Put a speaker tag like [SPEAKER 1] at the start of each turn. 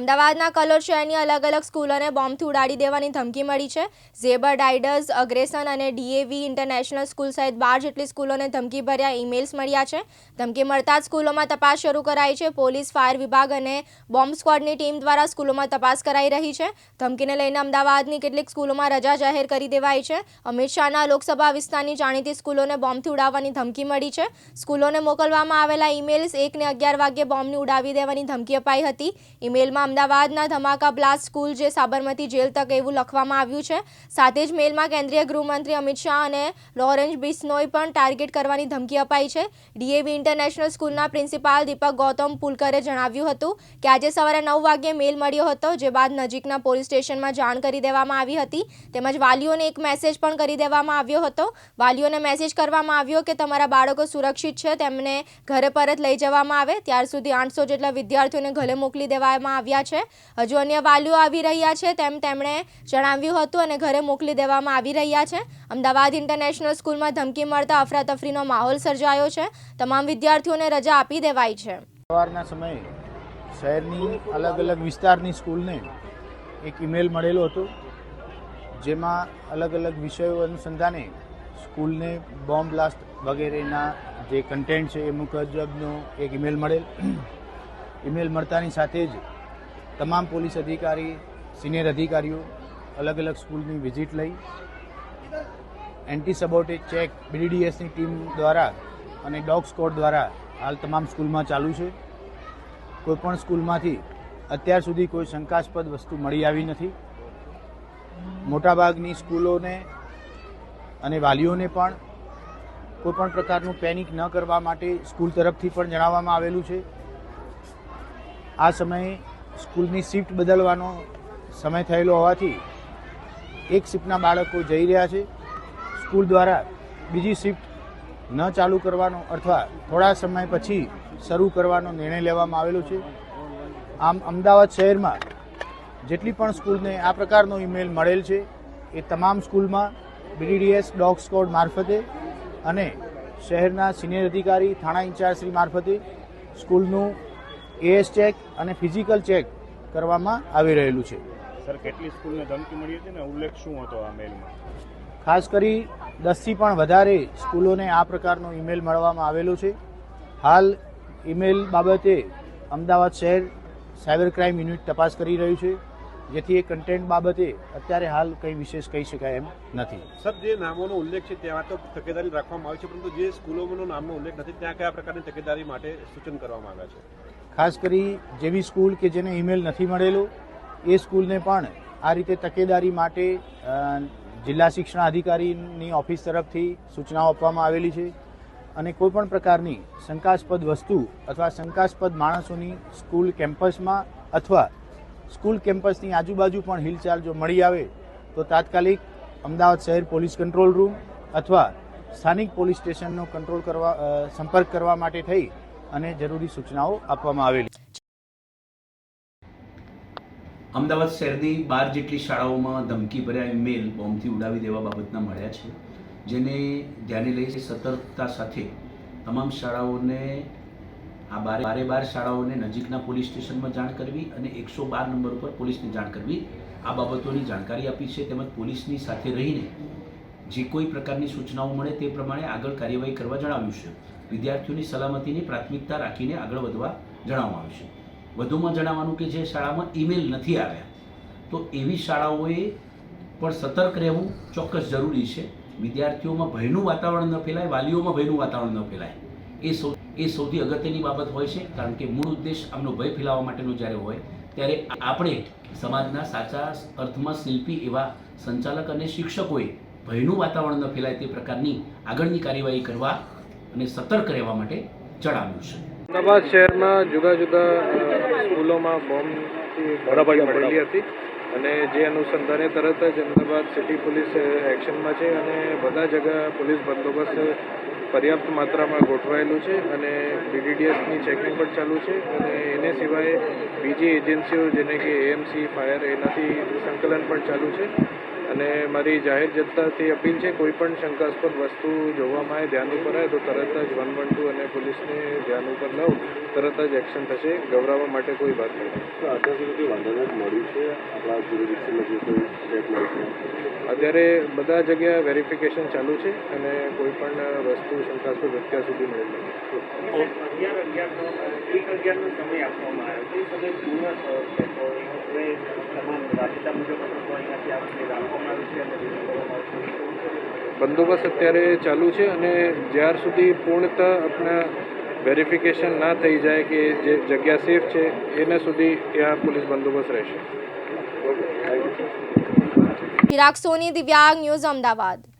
[SPEAKER 1] અમદાવાદના કલોલ શહેરની અલગ અલગ સ્કૂલોને બોમ્બથી ઉડાડી દેવાની ધમકી મળી છે. ઝેબર ડાઇડર્સ અગ્રેસન અને ડીએવી ઇન્ટરનેશનલ સ્કૂલ સહિત બાર જેટલી સ્કૂલોને ધમકીભર્યા ઈમેલ્સ મળ્યા છે. ધમકી મળતા જ સ્કૂલોમાં તપાસ શરૂ કરાઈ છે. પોલીસ, ફાયર વિભાગ અને બોમ્બ સ્ક્વોડની ટીમ દ્વારા સ્કૂલોમાં તપાસ કરાઈ રહી છે. ધમકીને લઈને અમદાવાદની કેટલીક સ્કૂલોમાં રજા જાહેર કરી દેવાઈ છે. અમિત શાહના લોકસભા વિસ્તારની જાણીતી સ્કૂલોને બોમ્બથી ઉડાવવાની ધમકી મળી છે. સ્કૂલોને મોકલવામાં આવેલા ઈમેલ્સ એકને અગિયાર વાગ્યે બોમ્બને ઉડાવી દેવાની ધમકી અપાઈ હતી. ઈમેલમાં અમદાવાદના ધમાકા બ્લાસ્ટ સ્કૂલ જે સાબરમતી જેલ તક એવું લખવામાં આવ્યું છે. સાથે જ મેલમાં કેન્દ્રીય ગૃહમંત્રી અમિત શાહ અને લોરેન્સ બિસ્નોય પણ ટાર્ગેટ કરવાની ધમકી અપાઈ છે. ડીએવી ઇન્ટરનેશનલ સ્કૂલના પ્રિન્સિપાલ દીપક ગૌતમ પુલકરે જણાવ્યું હતું કે આજે સવારે નવ વાગ્યે મેલ મળ્યો હતો, જે બાદ નજીકના પોલીસ સ્ટેશનમાં જાણ કરી દેવામાં આવી હતી. તેમજ વાલીઓને એક મેસેજ પણ કરી દેવામાં આવ્યો હતો. વાલીઓને મેસેજ કરવામાં આવ્યો કે તમારા બાળકો સુરક્ષિત છે, તેમને ઘરે પરત લઈ જવામાં આવે. ત્યાર સુધી આઠસો જેટલા વિદ્યાર્થીઓને ઘરે મોકલી દેવામાં આવ્યા છે. હજુ અન્ય વાલીઓ આવી રહ્યા છે તેમ તેમણે જણાવ્યું હતું અને ઘરે મોકલી દેવામાં આવી રહ્યા છે. અમદાવાદ ઇન્ટરનેશનલ સ્કૂલમાં ધમકી મળતા અફરાતફરીનો માહોલ સર્જાયો છે. તમામ વિદ્યાર્થીઓને રજા આપી દેવાઈ છે.
[SPEAKER 2] સવારના સમયે શહેરની અલગ અલગ વિસ્તારની સ્કૂલને એક ઈમેલ મળેલો હતો, જેમાં અલગ અલગ વિષયો અનુસંધાને સ્કૂલને બોમ્બ બ્લાસ્ટ વગેરેના જે કન્ટેન્ટ છે એ મુજબનો એક ઈમેલ મળેલ. ઈમેલ મળતાની સાથે જ તમામ પોલીસ અધિકારી, સિનિયર અધિકારીઓ અલગ અલગ સ્કૂલની વિઝિટ લઈ એન્ટી સબોર્ટેજ ચેક બીડીડીએસની ટીમ દ્વારા અને ડોગ સ્કોડ દ્વારા હાલ તમામ સ્કૂલમાં ચાલુ છે. કોઈપણ સ્કૂલમાંથી અત્યાર સુધી કોઈ શંકાસ્પદ વસ્તુ મળી આવી નથી. મોટાભાગની સ્કૂલોને અને વાલીઓને પણ કોઈપણ પ્રકારનું પેનિક ન કરવા માટે સ્કૂલ તરફથી પણ જણાવવામાં આવેલું છે. આ સમયે સ્કૂલની શિફ્ટ બદલવાનો સમય થયેલો હોવાથી એક શિફ્ટના બાળકો જઈ રહ્યા છે. સ્કૂલ દ્વારા બીજી શિફ્ટ ન ચાલુ કરવાનો અથવા થોડા સમય પછી શરૂ કરવાનો નિર્ણય લેવામાં આવેલો છે. આમ અમદાવાદ શહેરમાં જેટલી પણ સ્કૂલને આ પ્રકારનો ઈમેલ મળેલ છે એ તમામ સ્કૂલમાં બીડીડીએસ ડોગ સ્કોડ મારફતે અને શહેરના સિનિયર અધિકારી, થાણા ઇન્ચાર્જશ્રી મારફતે સ્કૂલનું એએસ ચેક અને ફિઝિકલ ચેક કરવામાં આવી રહેલું છે.
[SPEAKER 3] સર કેટલી સ્કૂલને ધમકી મળી હતી ને? ઉલ્લેખ શું હતો આ મેલમાં?
[SPEAKER 2] ખાસ કરી દસથી પણ વધારે સ્કૂલોને આ પ્રકારનો ઈમેલ મળવામાં આવેલો છે. હાલ ઈમેલ બાબતે અમદાવાદ શહેર સાયબર ક્રાઇમ યુનિટ તપાસ કરી રહ્યું છે. જેથી એ કન્ટેન્ટ બાબતે અત્યારે હાલ કંઈ વિશેષ કહી શકાય એમ નથી.
[SPEAKER 4] સર જે નામોનો ઉલ્લેખ છે ત્યાં તો તકેદારી રાખવામાં આવી છે પરંતુ જે સ્કૂલોનો નામનો ઉલ્લેખ નથી ત્યાં કયા પ્રકારની તકેદારી માટે સૂચન કરવામાં આવ્યા છે?
[SPEAKER 2] ખાસ કરી જેવી સ્કૂલ કે જેને ઈમેલ નથી મળેલો, એ સ્કૂલને પણ આ રીતે તકેદારી માટે જિલ્લા શિક્ષણ અધિકારીની ઓફિસ તરફથી સૂચનાઓ આપવામાં આવેલી છે અને કોઈપણ પ્રકારની શંકાસ્પદ વસ્તુ અથવા શંકાસ્પદ માણસોની સ્કૂલ કેમ્પસમાં અથવા સ્કૂલ કેમ્પસની આજુબાજુ પણ હિલચાલ જો મળી આવે, તો તાત્કાલિક અમદાવાદ શહેર પોલીસ કંટ્રોલ રૂમ અથવા સ્થાનિક પોલીસ સ્ટેશનનો કંટ્રોલ કરવા સંપર્ક કરવા માટે થઈ અને જરૂરી સૂચનાઓ આપવામાં આવેલી
[SPEAKER 5] અમદાવાદ શહેરની બાર જેટલી શાળાઓમાં ધમકી ભર્યા મેલ બોમ્બથી ઉડાવી દેવા બાબતના મળ્યા છે, જેને ધ્યાને લઈ સતર્કતા સાથે તમામ શાળાઓને આ બારે બારે બાર શાળાઓને નજીકના પોલીસ સ્ટેશનમાં જાણ કરવી અને એકસો બાર નંબર ઉપર પોલીસને જાણ કરવી, આ બાબતોની જાણકારી આપી છે, તેમજ પોલીસની સાથે રહીને જે કોઈ પ્રકારની સૂચનાઓ મળે તે પ્રમાણે આગળ કાર્યવાહી કરવા જણાવ્યું છે. વિદ્યાર્થીઓની સલામતીની પ્રાથમિકતા રાખીને આગળ વધવા જણાવવામાં આવ્યું છે. વધુમાં જણાવવાનું કે જે શાળામાં ઈમેલ નથી આવ્યા, તો એવી શાળાઓએ પણ સતર્ક રહેવું ચોક્કસ જરૂરી છે. વિદ્યાર્થીઓમાં ભયનું વાતાવરણ ન ફેલાય, વાલીઓમાં ભયનું વાતાવરણ ન ફેલાય. એ સૌ, એ સૌથી અગત્યની બાબત હોય છે, કારણ કે મૂળ ઉદ્દેશ આમનો ભય ફેલાવવા માટેનો જ્યારે હોય, ત્યારે આપણે સમાજના સાચા અર્થમાં શિલ્પી એવા સંચાલક અને શિક્ષકોએ ભયનું વાતાવરણ ન ફેલાય તે પ્રકારની આગળની કાર્યવાહી કરવા અને સતર્ક રહેવા માટે જણાવ્યું છે.
[SPEAKER 6] અમદાવાદ શહેરમાં જુદા જુદા સ્કૂલોમાં બોમ્બથી પડેલી હતી અને જે અનુસંધાને તરત જ અમદાવાદ સિટી પોલીસ એક્શનમાં છે અને બધા જગા પોલીસ બંદોબસ્ત પર્યાપ્ત માત્રામાં ગોઠવાયેલું છે અને બીડીડીએસની ચેકિંગ પણ ચાલુ છે અને એને સિવાય બીજી એજન્સીઓ જેને કે એએમસી, ફાયર એનાથી સંકલન પણ ચાલુ છે. અને મારી જાહેર જનતાથી અપીલ છે કોઈ પણ શંકાસ્પદ વસ્તુ જોવામાં આવે ધ્યાન ઉપર આવે તો તરત જ વન વન ટુ અને પોલીસને ધ્યાન ઉપર લઉં તરત જ એક્શન થશે ગભરાવા માટે કોઈ વાત નહીં.
[SPEAKER 4] અત્યાર સુધી વાંધો મળ્યું છે? આપણા જ્યુરિડિક્શનમાં
[SPEAKER 6] અત્યારે બધા જગ્યા વેરિફિકેશન ચાલુ છે અને કોઈ પણ વસ્તુ શંકાસ્પદ અત્યાર સુધી મળેલ નથી.
[SPEAKER 7] સમય આપવામાં આવ્યો. છે સમય પૂર્ણ
[SPEAKER 6] બંદોબસ્ત અત્યારે ચાલુ છે અને જ્યાર સુધી પૂર્ણતઃ આપણા વેરિફિકેશન ના થઈ જાય કે જે જગ્યા સેફ છે, એના સુધી ત્યાં પોલીસ બંદોબસ્ત રહેશે.
[SPEAKER 1] ચિરાગ સોની દિવ્યાંગ ન્યૂઝ અમદાવાદ.